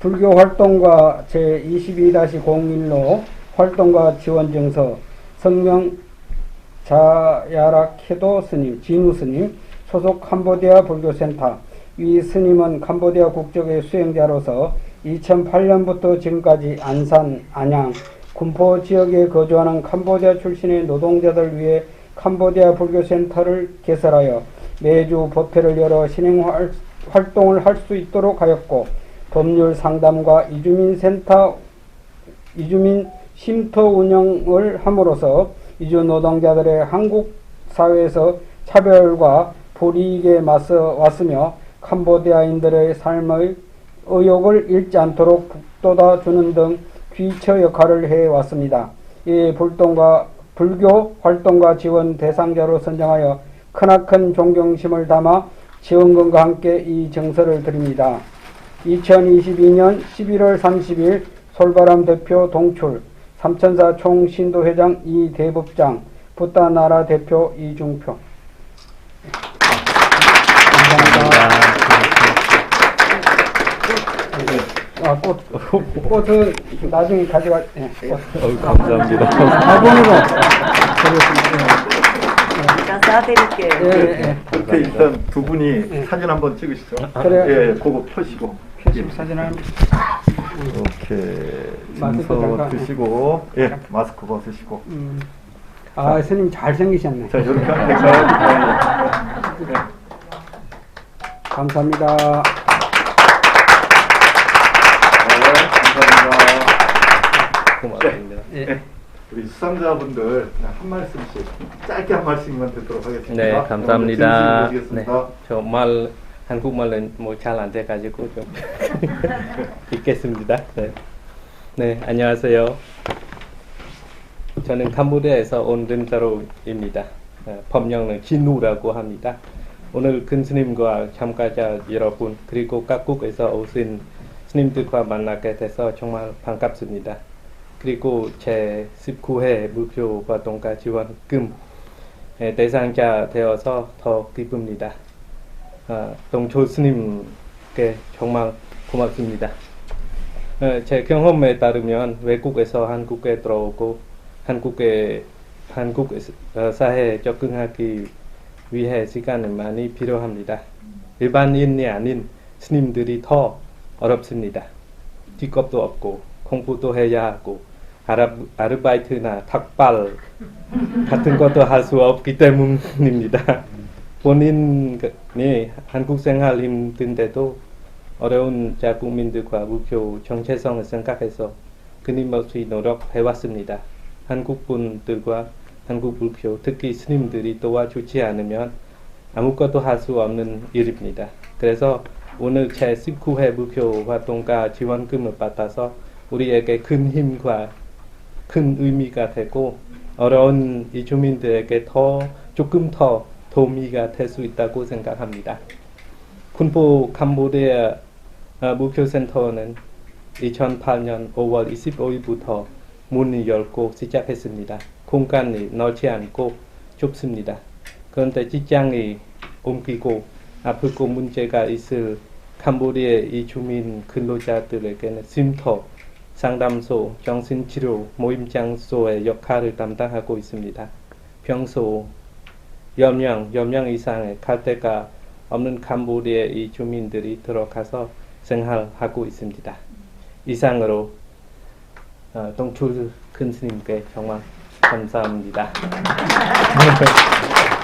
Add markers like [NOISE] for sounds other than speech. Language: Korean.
불교 활동가 제22-01로 활동가 지원 증서 성명 자야라케도 스님, 진우 스님, 소속 캄보디아 불교센터. 이 스님은 캄보디아 국적의 수행자로서 2008년부터 지금까지 안산, 안양, 군포 지역에 거주하는 캄보디아 출신의 노동자들 위해 캄보디아 불교센터를 개설하여 매주 법회를 열어 신행 활- 활동을 할 수 있도록 하였고 법률 상담과 이주민 센터 이주민 쉼터 운영을 함으로써 이주 노동자들의 한국 사회에서 차별과 불이익에 맞서 왔으며 캄보디아인들의 삶의 의욕을 잃지 않도록 북돋아 주는 등 귀처 역할을 해 왔습니다. 이 불동과 불교 활동가 지원 대상자로 선정하여 크나큰 존경심을 담아 지원금과 함께 이 증서를 드립니다. 2022년 11월 30일 솔바람 대표 동출, 삼천사 총신도 회장 이대법장, 부따나라 대표 이중표. 감사합니다. 아, 꽃, 꽃은 나중에 가져가, 예, 꽃. 어우, 감사합니다. 화분으로 드리겠습니다. 제가 싸드릴게요. 예, 예, 예. 일단 두 분이 사진 한번 찍으시죠. 그래요. 예, 그거 펴시고. 표심 사진을 이렇게 마스크 잠깐. 드시고, 예, 마스크 벗으시고. 음. 아, 스님 잘 생기셨네. 자, 이렇게 하면 될까요? 예, 예. 감사합니다. 네, 감사합니다. 고맙습니다. 예. 네, 우리 수상자분들 그냥 한 말씀씩 짧게 한 말씀만 듣도록 하겠습니다. 네, 감사합니다. 네, 저말 한국말은 뭐 잘 안 돼가지고 좀 [LAUGHS] 읽겠습니다. 네. 네, 안녕하세요. 저는 캄보디아에서 온 림자로입니다. 어, 법명은 진우라고 합니다. 오늘 근 스님과 참가자 여러분 그리고 각국에서 오신 스님들과 만나게 돼서 정말 반갑습니다. 그리고 제 19회 무표 활동가 지원금 의 대상자 되어서 더 기쁩니다. 아, 동초 스님께 정말 고맙습니다. 어, 제 경험에 따르면 외국에서 한국에 들어오고 한국의 한국 어, 사회에 적응하기 위해 시간이 많이 필요합니다. 일반인이 아닌 스님들이 더 어렵습니다. 직업도 없고 공부도 해야 하고 아르, 아르바이트나 탁발 같은 것도 할 수 없기 때문입니다. 본인이 한국 생활 힘든데도 어려운 자국민들과 무표 정체성을 생각해서 끊임없이 노력해왔습니다. 한국 분들과 한국 불교, 특히 스님들이 도와주지 않으면 아무것도 할 수 없는 일입니다. 그래서 오늘 제 19회 무교 활동가 지원금을 받아서 우리에게 큰 힘과 큰 의미가 되고 어려운 이주민들에게 더 조금 더 도움이가 될 수 있다고 생각합니다. 군포 캄보디아 아, 무교센터는 2008년 5월 25일부터 문을 열고 시작했습니다. 공간이 넓지 않고 좁습니다. 그런데 직장이 옮기고 아프고 문제가 있을 캄보디아 이주민 근로자들에게는 쉼터, 상담소, 정신치료 모임 장소의 역할을 담당하고 있습니다. 평소 10명, 10명 이상의 갈 데가 없는 캄보디아 이 주민들이 들어가서 생활하고 있습니다. 이상으로 어, 동출 큰 스님께 정말 감사합니다. [LAUGHS]